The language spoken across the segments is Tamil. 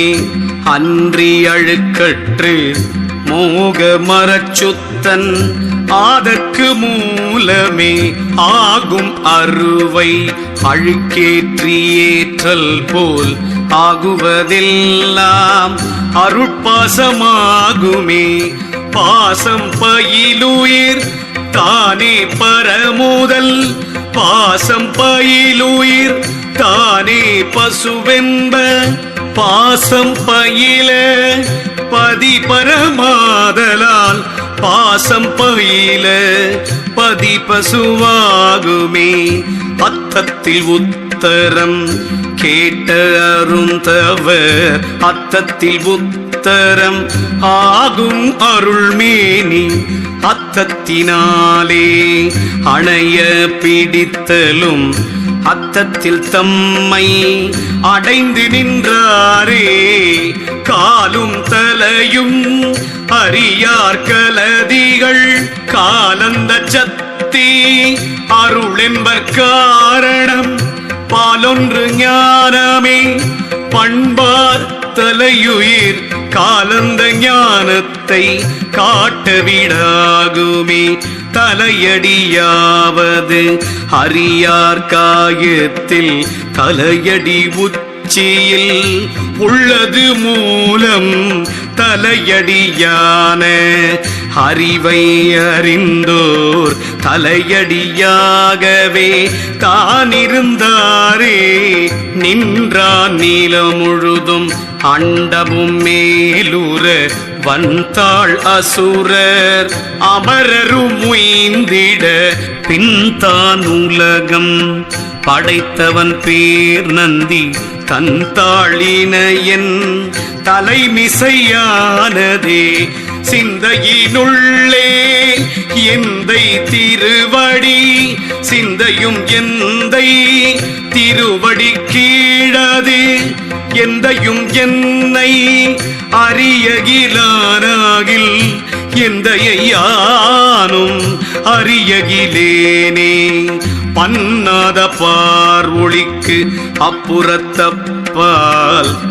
உபாயமே அன்றி அழுக்கற்று மோக மரச்சுத்தன் ஆதற்கு மூலமே ஆகும் அருவை அழுக்கேற்றி ஏற்றல் போல் ஆகுவதெல்லாம் அருட்பாசமாகுமே. பாசம் பயிலுயிர் தானே பரமுதல். பாசம் பயிலுயிர் தானே பசுவென்ப பாசம் பயில பதி பரமாதலால் பாசம் பயில பதி பசுவாகுமே அத்தத்தில் உத்தரம் கேட்ட அருந்தவர் அத்தத்தில் உத்தரம் ஆகும் அருள்மேனி. அத்தத்தினாலே அணைய பிடித்தலும் அத்தத்தில் தம்மை அடைந்து நின்றாரே காலும் தலையும் அறியார் கலதிகள் காலந்த சத்தி அருள் என்பர் காரணம் பாலொன்று ஞானமே பண்பார் தலையுயிர் காலந்த ஞானத்தை காட்டவிடாகுமே. தலையடியாவது அறியார் காயத்தில் தலையடி உச்சியில் உள்ளது மூலம் தலையடியான அறிவை அறிந்தோர் தலையடியாகவே தானிருந்தாரே. நின்றான் நீலம் முழுதும் அண்டமும் மேலுற வந்தாள் அசுரர் அமரரும் உய்ந்திட பின்தான் உலகம். படைத்தவன் பேர் நந்தி தந்தாளினையன் தலைமிசையானதே. சிந்தையினுள்ளே எந்தை திருவடி சிந்தையும் எந்தை திருவடி கீழது. எந்தையும் என்னை அறியகிலானாகில் எந்தையை யானும் அறியகிலேனே. பன்னாத பார்வொளிக்கு அப்புறத்தப்பால்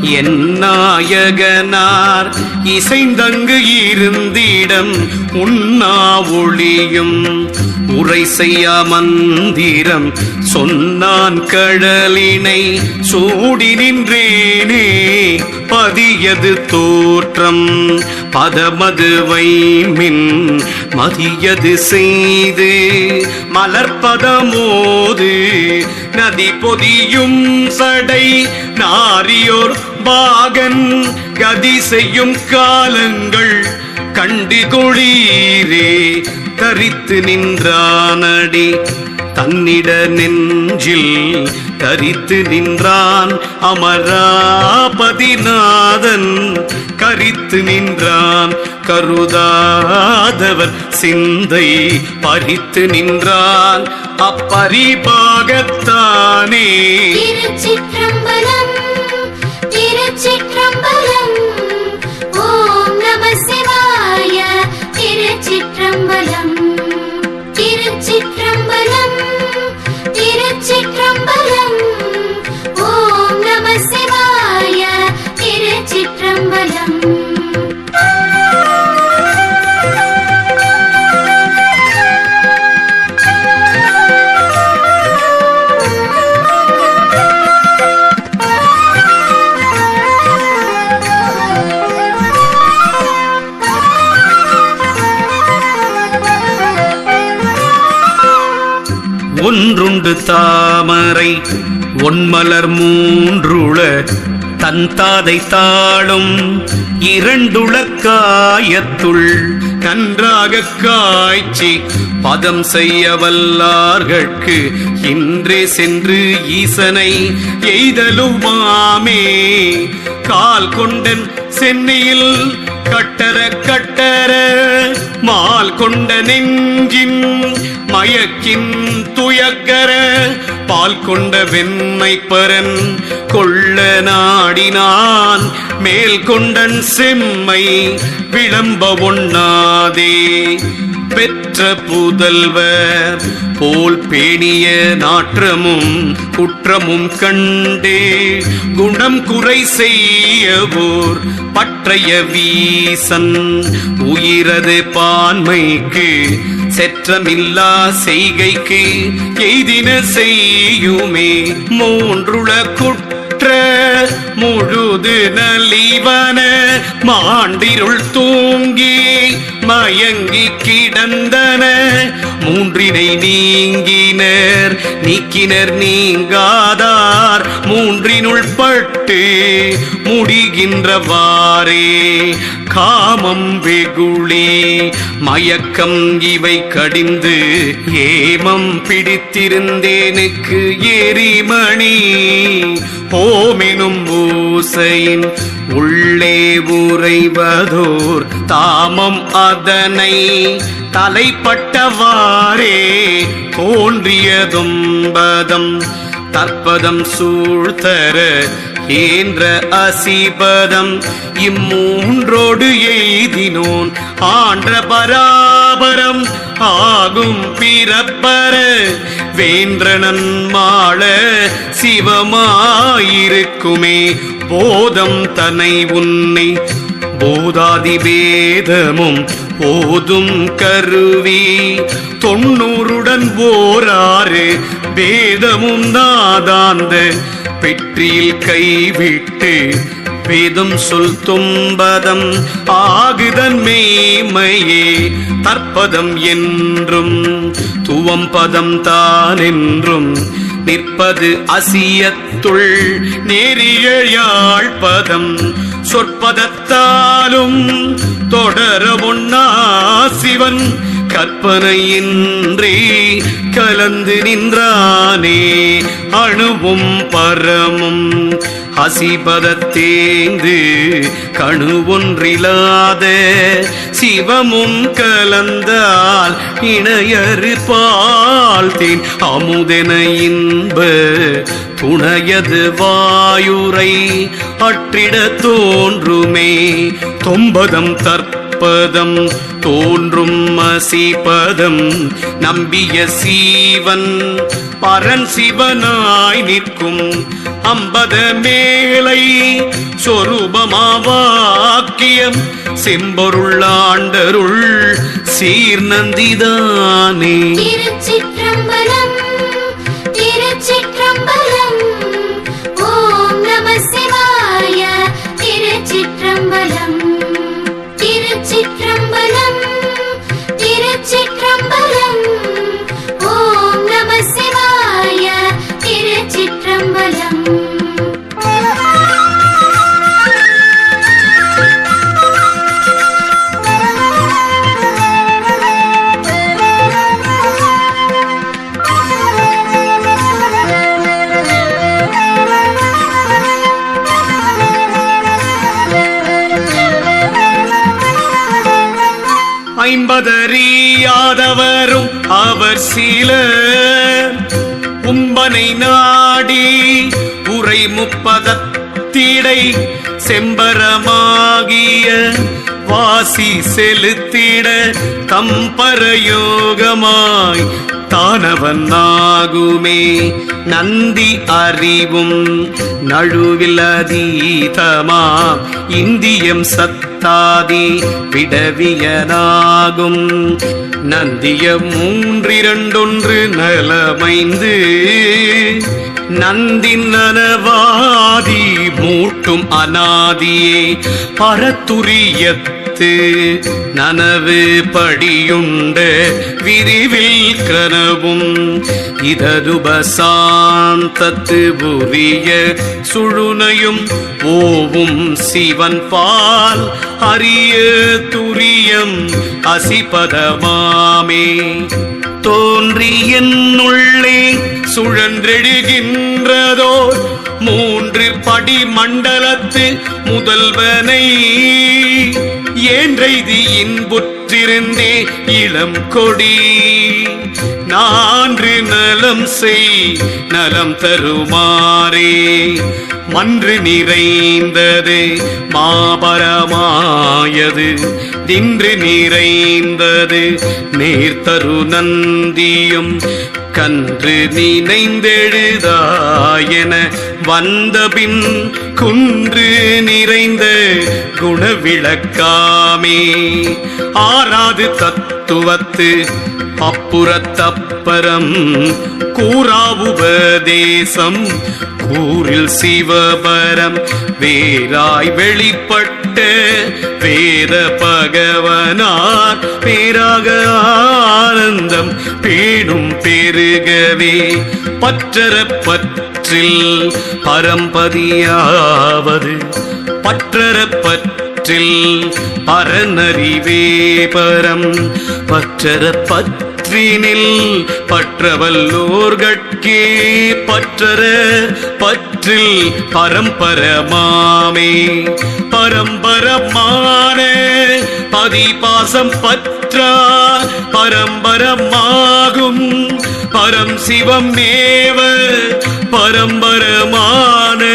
என் நாயகனார் இசைந்தங்கு இருந்திடம் உண்ணா ஒளியும். உரை செய்யா மந்திரம் சொன்னான் கடலினை சூடி நின்றேனே. பதியது தோற்றம் பதமது வைமின் மதியது செய்து மலர்பதமோது நதி பொதியும் சடை நாரியோர் பாகன் கதி செய்யும் காலங்கள் கண்டு கொளீரே. தரித்து நின்றானடி. தன்னிட நெஞ்சில் தரித்து நின்றான் அமராபதிநாதன். கரித்து நின்றான் கருதாதவர் சிந்தை. பறித்து நின்றான் அப்பரிபாகத்தானே. பொன்மலர் மூன்றுள தன் தாதை தாளும் இரண்டுளக்காயத்துள் நன்றாக காய்ச்சி பதம் செய்ய வல்லார்கட்கு இன்றே சென்று ஈசனை எய்தலுமாமே. கால் கொண்டன் சென்னையில் கட்டர கட்டர மால் கொண்ட நெஞ்சின் மயக்கின் துயக்கர பால் கொண்ட வெண்மை பரன் கொள்ள நாடினான். மேல் கொண்டன் செம்மை விளம்ப ஒண்ணாதே. பெற்ற புதல்வர் போல் பேணிய நாற்றமும் குற்றமும் கண்டே. குணம் குறை செய்யவோர் பற்றைய வீசன். உயிரது பான்மைக்கு செற்றமில்லா செய்கைக்கு எய்தின செய்யுமே. மூன்றுள குற்ற முழுது நலிவன மாண்டிருள் தூங்கி மயங்கி கிடந்தன. மூன்றினை நீங்கினர் நீக்கினர் நீங்காதார். மூன்றினுள் பட்டு முடிகின்றவாறே. காமம் வெகுளே. மயக்கம் இவை கடிந்து ஏமம் பிடித்திருந்தேனுக்கு எரிமணி. போமெனும் ஊசையின் உள்ளே உறைவதோர் தாமம் அதனை தலைப்பட்டவாறே. தோன்றியதும்பதம் தற்பதம் சூழ்த்தர ஏன்ற அசிபதம் இம்மூன்றோடு எய்தினோன் ஆன்ற பராபரம் ஆகும் பிறப்பர வேந்திரனன் மாள சிவமாயிருக்குமே போதம் தனை உன்னை போதாதிபேதமும் போதும் கருவி தொண்ணூறுடன் ஓராறு வேதமும் நாதாந்த பெற்றியில் கைவிட்டு வேதம் சொல் தும்பதம் ஆகுதன் மேமையே தற்பதம் என்றும் துவம்பதம் தான் என்றும் நிற்பது அசியத்துள் நேரிய யாழ்பதம் சொற்பதத்தாலும் தொடர உண்ணா சிவன் கற்பனையின்றி கலந்து நின்றானே அணுவும் பரமும் அசிபதத்தேந்து கணு ஒன்றிலாத சிவமும் கலந்தால் இணையறு பால் அமுதென இன்ப துணையது வாயுரை அற்றிட தோன்றுமே தொம்பதம் தற்பதம் தோன்றும் அசிபதம். நம்பிய சீவன் பரன் சிவனாய் நிற்கும். அம்பத மேலை சொரூபமாவாக்கியம். செம்பொருளாண்டருள் சீர்நந்திதானே. திருச்சிற்றம்பலம் திருச்சிற்றம்பலம். ஐம்பதறியாதவரும் அவர் சிலர் உம்பனை நாடி உரை முப்பதத்திடை செம்பரமாகிய வாசி செலுத்திட தம்பரயோகமாய் தானவன் ஆகுமே நந்தி அறிவும் நழுவில் அதீதமா இந்தியம் சத் தாதி விடவியனாகும் நந்திய மூன்றிரண்டொன்று நலமைந்து நந்தின் நனவாதி மூட்டும் அனாதியே வைத்து நனவு படியுண்ட. விரிவில் கனவும் இதருபசாந்தத்து புரிய சுழுனையும் ஓவும் சிவன் பால் அரிய துரியம் அசிபதமாமே. தோன்றி என்னுள்ளே சுழன்றெழுகின்றதோ. மூன்று படி மண்டலத்து முதல்வனை ஏன்றைது இன்புற்றிருந்தே இளம் கொடி? நான்று நலம் செய் நலம் தருமாறே. மன்று நிறைந்தது மாபரமாயது. நின்று நிறைந்தது நேர்த்தரு நந்தியும். கன்று நினைந்தெழுதாயன வந்தபின் குன்று நிறைந்த குணவிளக்காமே. ஆறாது தத்துவத்து அப்புறத்தப்பரம். கூறாவுபதேசம் கூறில் சிவபரம். வேறாய் வெளிப்பட்ட வேத பகவனார். பேராக ஆனந்தம் பேணும் பெருகவே. பற்றர பற்ற பற்றில் பரம்பதியாவது பற்றற பற்றில் பரநறிவே பரம். பற்றற பற்றினில் பற்றவல்லோர்கட்கே பற்றற பற்றில் பரம்பரமாமே. பரம்பரமான பதிபாசம் பற்றா பரம்பரமாகும். பரம் சிவம் மேவ பரம்பரமான.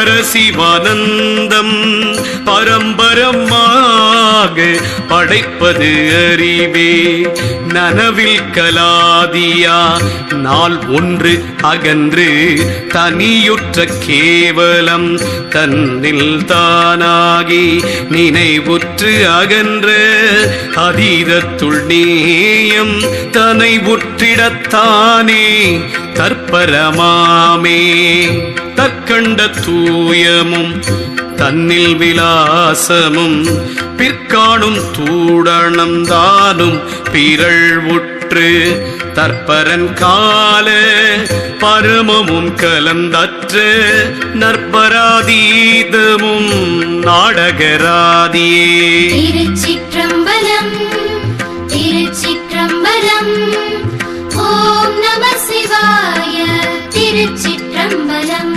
பரசிவானந்தம். பரம்பரமாக படைப்பது அறிவே. நனவில் கலாதியா நாள் ஒன்று அகன்று தனியுற்ற கேவலம். தன்னில் தானாகி நினைவுற்று அகன்ற அதீதத்துள் நேயம் தனை உற்றிடத்தானே. தற்பரமாமே தற்கண்ட தூயமும் தன்னில் விலாசமும் பிற்காணும் தூடணம் தானும் பிறள் உற்று தற்பரன் கால பரமமும் கலந்தற்று நற்பராதீதமும் நாடகராதியே. திருச்சிற்றம்பலம் திருச்சிற்றம்பலம் ஓம் நம சிவாய திருச்சிற்றம்பலம்.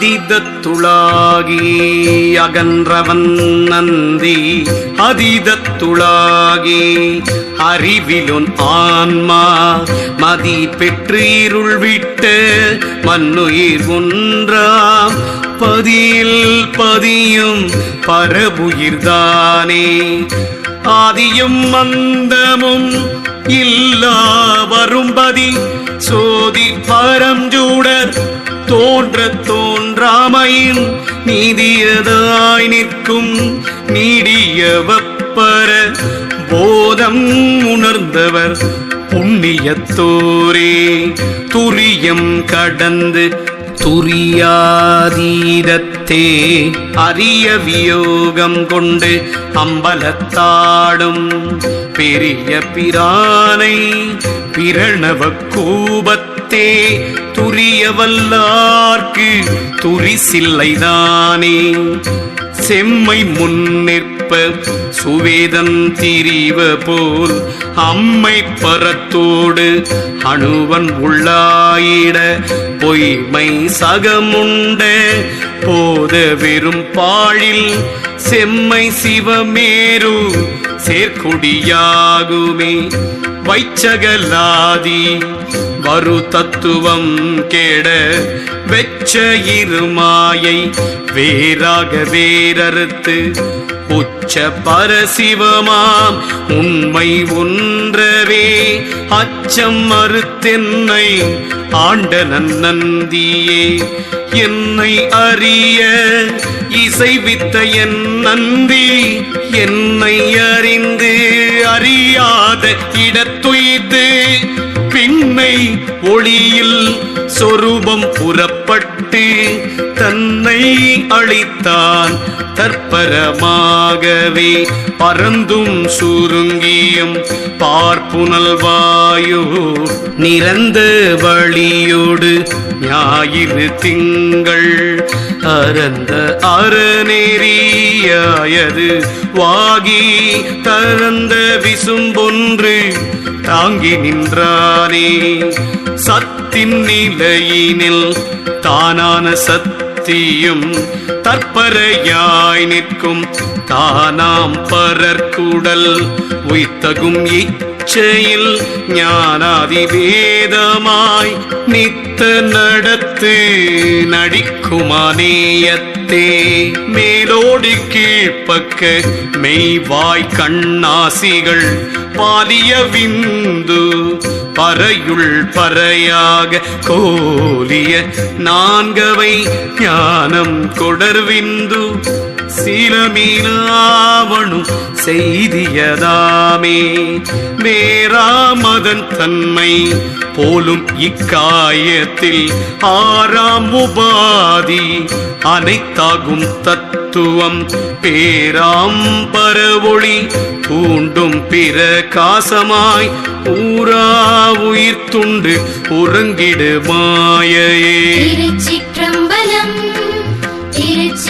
அதிதத்துளாகி அகன்றவன் நந்தி. அதிதத்துளாகி அறிவிலுன் ஆன்மா. மதி பெற்று இருள் விட்ட மண்ணுயிர் ஒன்றாம் பதியில் பதியும் பரபுயிர்தானே. ஆதியும் மந்தமும் இல்லா வரும்பதி. சோதி பரஞ்சூடர் தோன்ற தோன்றாமையின் நீதியதாய் நிற்கும் நீடிய வப்பர போதம் உணர்ந்தவர் புண்ணியத்தோரே. துரியம் கடந்து துரியாதீதத்தே. அரிய வியோகம் கொண்டு அம்பலத்தாடும் பெரிய பிரானை. பிரணவ கூபத் துரிய வல்லார்க்கு துரிசில்லைதானே செம்மை முன்னிற்ப சுவேதம் திரிவ போல் அம்மை பரத்தோடு அணுவன் உள்ளாயிட பொய்மை சகமுண்ட போத வெறும் பாழில் செம்மை சிவமேரு சேர்க்குடியாகுமே. வைச்சகலாதி வரு தத்துவம் கேட வெச்ச இருமாயை வேறாக வேறறுத்து உச்ச பரசிவமாம். உண்மை ஒன்றவே அச்சம் மறுத்தென்னை ஆண்ட நன்னந்தியே என்னை அறிய இசைவித்த என் நந்தி என்னை அறிந்து அறியாத இடத்துய்த்து பின்னை ஒளியில் சொரூபம் புறப்பட்டு தன்னை அளித்தான் தற்பரமாகவே பறந்தும் சுருங்கியும் பார்ப்புனல் வாயோ நிறந்த வழியோடு ஞாயிறு திங்கள் அறந்த அறநெறியாயது வாகி தரந்த விசும்பொன்று தாங்கி நின்றானே. சத்தின் நிலையினில் தானான சத்தியும் தற்பரையாய் நிற்கும் தானாம் பரற்குடல் உய்த்தகும் இச்சையில் ஞானாதிவேதமாய் நித்த நடத்து நடிக்குமானேயத்தே மேலோடி கீழ்ப்பக்க மெய்வாய் கண்ணாசிகள் பாலிய விந்து பறையுள் பறையாக கோலிய நான்கவை ஞானம் கொடர்விந்து சீலமீனாவணும் செய்தியதாமே. மேராமதன் தன்மை போலும் இக்காயத்தில் ஆறாம் உபாதி அனைத்தாகும் தத்துவம் பேராம் பரவொளி தூண்டும் பிற காசமாய் ஊரா உயிர் துண்டு உறங்கிடு மாயையே. திருச்சிற்றம்பலம் திருச்சிற்றம்பலம்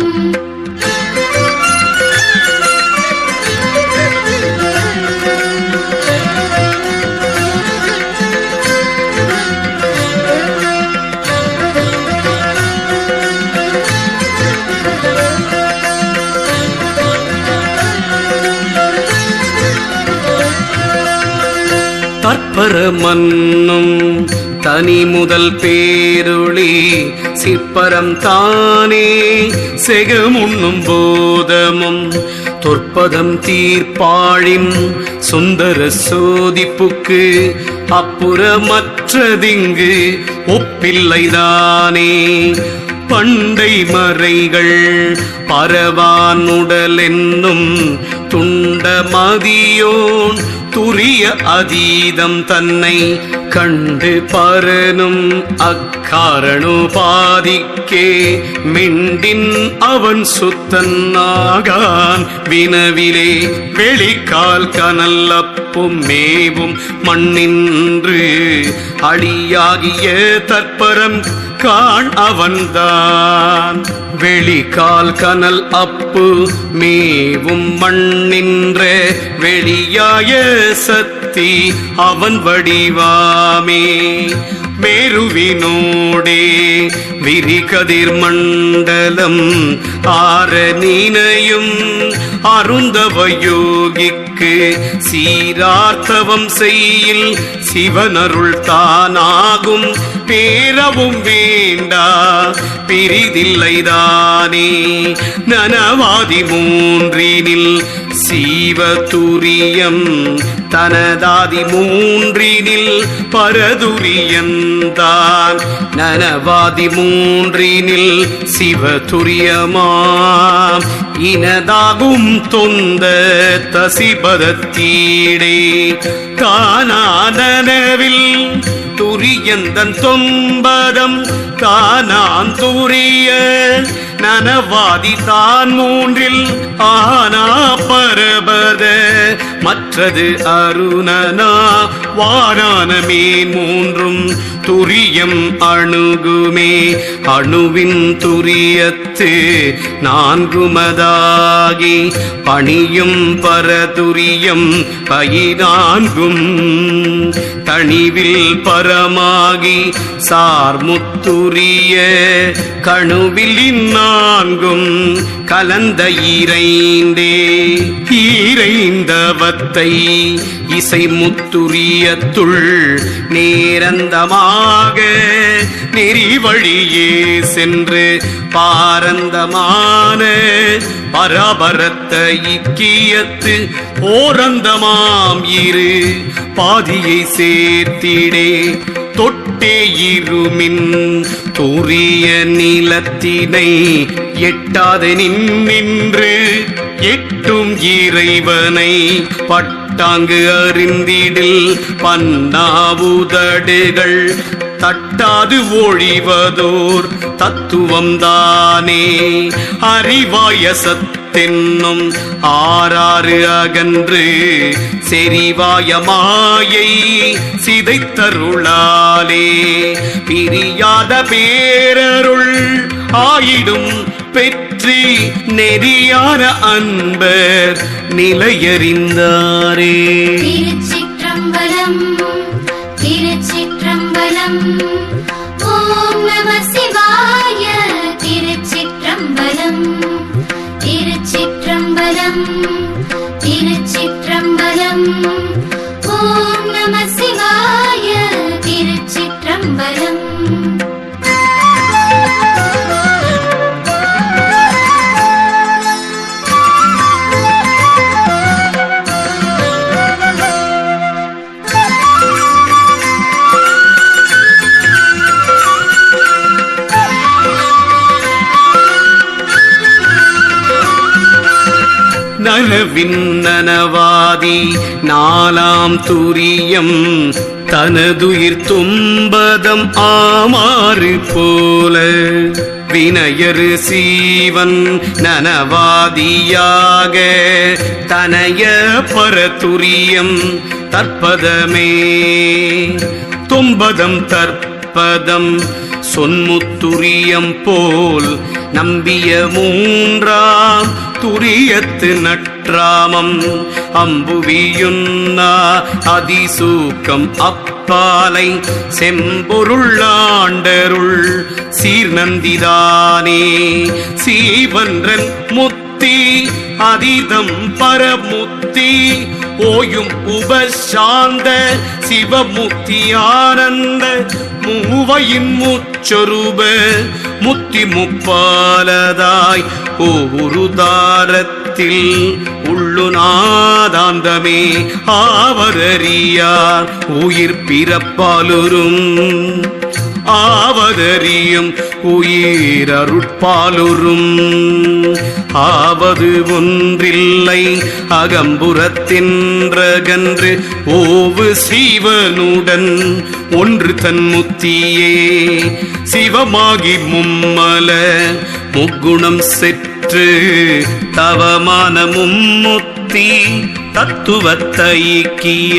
பரமன்னும் தனி முதல் பேருளி சிற்பரம் தானே செகமுண்ணும் போதமும் தொற்பதம் தீர்ப்பாழின் சுந்தர சோதிப்புக்கு அப்புறமற்றதிங்கு ஒப்பில்லைதானே. பண்டை மறைகள் பரவானுடல் என்னும் துண்ட மதியோன் துரிய அதீதம் தன்னை கண்டு பரனும் அக்காரணுபாதிக்கே. மிண்டின் அவன் சுத்தன்னாகான் வினவிலே வெளிக்கால் கனல் அப்பும் மேவும் மண்ணின்று அழியாகிய தற்பரம் காண் அவன்தான். வெளிக்கால் கனல் அப்பு மேவும் மண்ணின்ற வெளியாய சக்தி அவன் வடிவாமே. மேருவினோடே விரிகதிர் மண்டலம் ஆர நீனையும் அருந்தவ யோகிக்கு சீரார்த்தவம் செய்யில் சிவனருள் தானாகும். பேரவும் வேண்டா. பிரிதில்லைதானே நனவாதி மூன்றினில் சீவதுரியம் தனதாதி மூன்றினில் பரதுரியந்தான் நனவாதி மூன்றினில் சிவதுரியமாம். இனதாகும் தொந்த தசிபதத்தீடே. தானானவில் துரியந்தன் தொம்பதம் தானான் துரிய நனவாதி தான் மூன்றில் ஆனா பரபத. மற்றது அருணனா வாரான மீன் மூன்றும் துரியம் அணுகுமே. அணுவின் துரியத்து நான்குமதாகி பணியும் பரதுரியம் பயிரான்கும் தனிவில் பரமாகி சார்முத்துரிய கணுவில் நான்கும் கலந்த ஈரைந்தே. ஈரைந்தவத்தை இசை முத்துரியத்துள் நேரந்தமாக நெறி வழியே சென்று பாரந்தமான பரபரத்த இக்கியத்து ஓரந்தமாம் இரு பாதியை சேர்த்திடே தொட்டே இருமின் துரிய நிலத்தினை எட்டாத நின்று எட்டும் இறைவனை பட்ட தட்டாங்கு அறிந்திடில் பன்னாவுதடுகள். தட்டாது ஒழிவதோர் தத்துவம் தானே அறிவாய சத்தென்னும் ஆறாறு அகன்று செறிவாய மாயை சிதைத்தருளாலே. பிரியாத பேரருள் ஆயிடும் பெற்றி நெறியார அன்பர் நிலையறிந்தாரே. திருச்சிற்றம்பலம் திருச்சிற்றம்பலம். ஓம் நம சிவாய திருச்சிற்றம்பலம் திருச்சிற்றம்பலம். விண்ணனவாதி நாலாம் துரியம் தனதுயிர் தும்பதம் ஆமாறு போல. வினயரு சீவன் நனவாதியாக தனய பரதுரியம் தற்பதமே. தும்பதம் தற்பதம் சொன்முத்துரியம் போல் நம்பிய மூன்றாம் துரியத்து நற்றாமம். அம்புவியுன்னா அதிசூக்கம் அப்பாலை. செம்பொருளாண்டருள் சீர்நந்திதானே. சீவன்றன் முத்தி அதிதம் பரமுத்தி. ஓயும் உபசாந்த சிவமுத்தி ஆனந்த மூவையின் முச்சொருப முத்தி முப்பாலதாய் ஒவ்வொரு தாரத்தில் உள்ளுநாதாந்தமே ஆவரறியார் உயிர் பிறப்பாலுரும் ஆவதறியும் உயிர் அருட்பாலுறும் ஆவது ஒன்றில்லை அகம்புறத்தின்றகன்று ஓவு சீவனுடன் ஒன்று தன் முத்தியே. சிவமாகி மும்மல முக்குணம் செற்று தவமான மும்முத்தி தத்துவத்தைக்கிய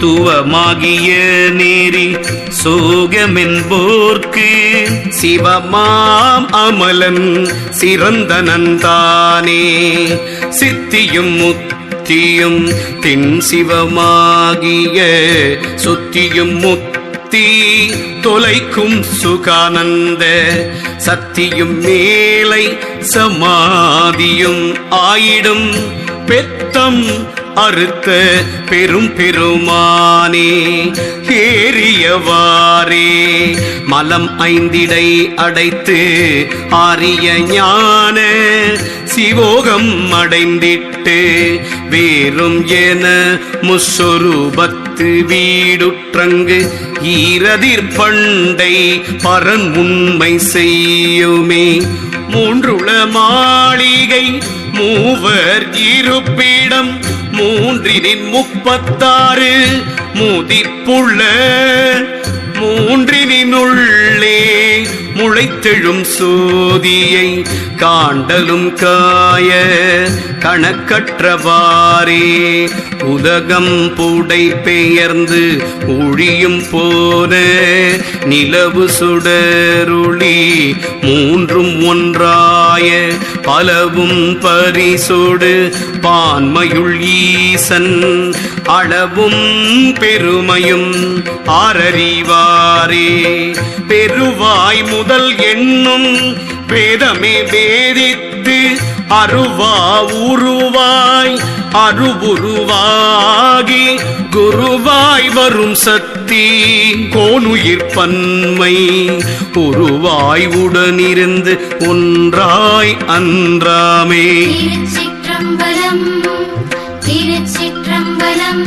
துவமாகிய நேரி சோகமென்போர்க்கு சிவமாம் அமலன் சிறந்தனந்தானே. சித்தியும் முத்தியும் தின் சிவமாகிய சுத்தியும் முத்தி தொலைக்கும் சுகானந்த சக்தியும் மேலை சமாதியும் ஆயிடும் பெத்தம் அறுத்த பெரும் பெருமானே ஏறியவாரே மலம் ஐந்திடை அடைத்து ஆரிய ஞான சிவோகம் அடைந்திட்டு வேறும் என முஸ்வரூபத்து வீடுற்றங்கு ஈரதிர் பண்டை பரன் உண்மை செய்யுமே. மூன்றுள மாளிகை மூவர் இருப்பிடம் மூன்றினின் முப்பத்தாறு முதிப்புள்ள மூன்றினுள்ளே முளைத்தெழும் சோதியை காண்டலும் காய கணக்கற்றவாரே உதகம் பூடை பெயர்ந்து ஒழியும் போன நிலவு சுடருளி மூன்றும் ஒன்றாய பலவும் பரிசோடு பான்மையுள் ஈசன் அளவும் பெருமையும் ஆரறிவாரே. பெருவாய் முதல் சொல் என்னும் வேதமே வேதித்து அருவா உருவாய் அருவுருவாகி குருவாய் வரும் சக்தி கோனுயிர் பன்மை உருவாய் உடனிருந்து ஒன்றாய் அன்றாமே. திருச்சிற்றம்பலம் திருச்சிற்றம்பலம்